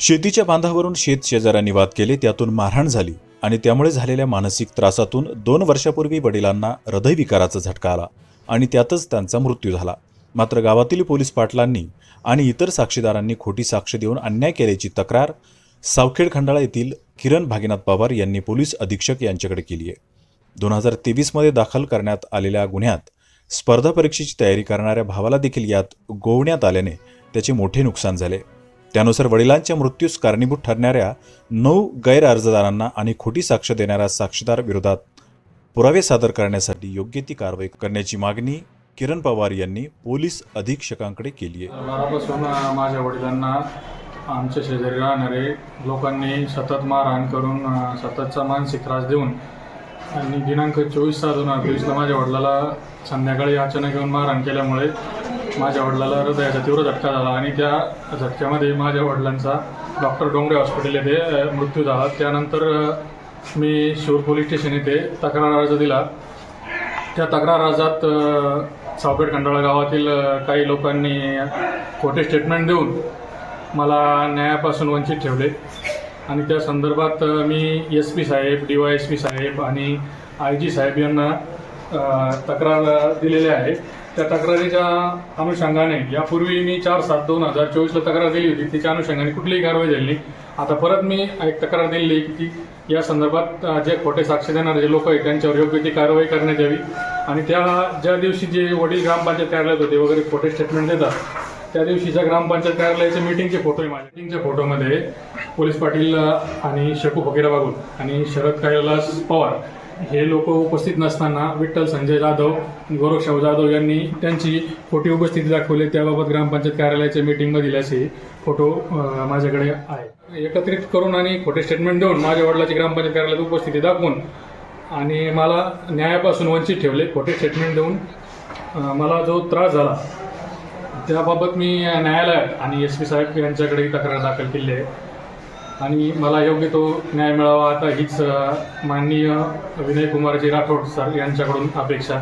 शेतीच्या बांधावरून शेत शेजाऱ्यांनी वाद केले त्यातून मारहाण झाली आणि त्यामुळे झालेल्या मानसिक त्रासातून दोन वर्षापूर्वी वडिलांना हृदयविकाराचा झटका आला आणि त्यातच त्यांचा मृत्यू झाला. मात्र गावातील पोलीस पाटलांनी आणि इतर साक्षीदारांनी खोटी साक्ष देऊन अन्याय केल्याची तक्रार सावखेड खंडाळा येथील किरण भागीनाथ पवार यांनी पोलीस अधीक्षक यांच्याकडे केली आहे. दोन हजार तेवीसमध्ये दाखल करण्यात आलेल्या गुन्ह्यात स्पर्धा परीक्षेची तयारी करणाऱ्या भावाला देखील यात गोवण्यात आल्याने त्याचे मोठे नुकसान झाले. त्यानुसार वडिलांच्या मृत्यूस कारणीभूत ठरणाऱ्या नऊ गैर अर्जदारांना आणि खोटी साक्ष देणाऱ्या साक्षीदार विरोधात पुरावे सादर करण्यासाठी योग्य ती कारवाई करण्याची मागणी किरण पवार यांनी पोलीस अधीक्षकांकडे केली आहे. बारापासून माझ्या वडिलांना आमच्या शेजारी राहणारे लोकांनी सतत मारहाण करून सततचा मानसिक त्रास देऊन आणि दिनांक चोवीस सहा दोन हजार तेवीसला माझ्या वडिलाला संध्याकाळी अचानक येऊन मारहाण केल्यामुळे माझ्या वडिलाला हृदयाचा तीव्र झटका झाला आणि त्या झटक्यामध्ये माझ्या वडिलांचा डॉक्टर डोंगरे हॉस्पिटल येथे मृत्यू झाला. त्यानंतर मी शिवर पोलीस स्टेशन येथे तक्रार अर्ज दिला. त्या तक्रार अर्जात सावपेट सावपेठ खंडाळा गावातील काही लोकांनी खोटे स्टेटमेंट देऊन मला न्यायापासून वंचित ठेवले. आणि त्या संदर्भात मी एस पी साहेब डी वाय एस पी साहेब आणि आय जी साहेब यांना तक्रार दिलेल्या आहे त्या तक्रारीच्या अनुषंगाने यापूर्वी मी चार सात दोन हजार चोवीसला तक्रार दिली होती. त्याच्या अनुषंगाने कुठलीही कारवाई झाली नाही. आता परत मी एक तक्रार दिली की या संदर्भात जे खोटे साक्ष देणारे जे लोक आहेत त्यांच्यावर योग्य ती कारवाई करण्यात यावी. आणि त्या ज्या दिवशी जे वडील ग्रामपंचायत कार्यालयात होते वगैरे खोटे स्टेटमेंट देतात त्या दिवशीच्या ग्रामपंचायत कार्यालयाचे मीटिंगचे फोटो आहे माझ्या मीटिंगच्या फोटोमध्ये पोलीस पाटील आणि शकू फकीरा बागुल आणि शरद कैलास पवार हे लोक उपस्थित नसताना विठ्ठल संजय जाधव गोरक्षराव जाधव यांनी त्यांची खोटी उपस्थिती दाखवली. त्याबाबत ग्रामपंचायत कार्यालयाच्या मीटिंगमध्ये दिल्याचे फोटो माझ्याकडे आहे एकत्रित करून आणि खोटे स्टेटमेंट देऊन माझ्या वडिलाची ग्रामपंचायत कार्यालयात उपस्थिती दाखवून आणि मला न्यायापासून वंचित ठेवले. खोटे स्टेटमेंट देऊन मला जो त्रास झाला त्याबाबत मी न्यायालयात आणि एस पी साहेब यांच्याकडे तक्रार दाखल केली आहे. आणि मला योग्य तो न्याय मिळावा. आता हीच माननीय विनय कुमारजी राठोड सर यांच्याकडून अपेक्षा.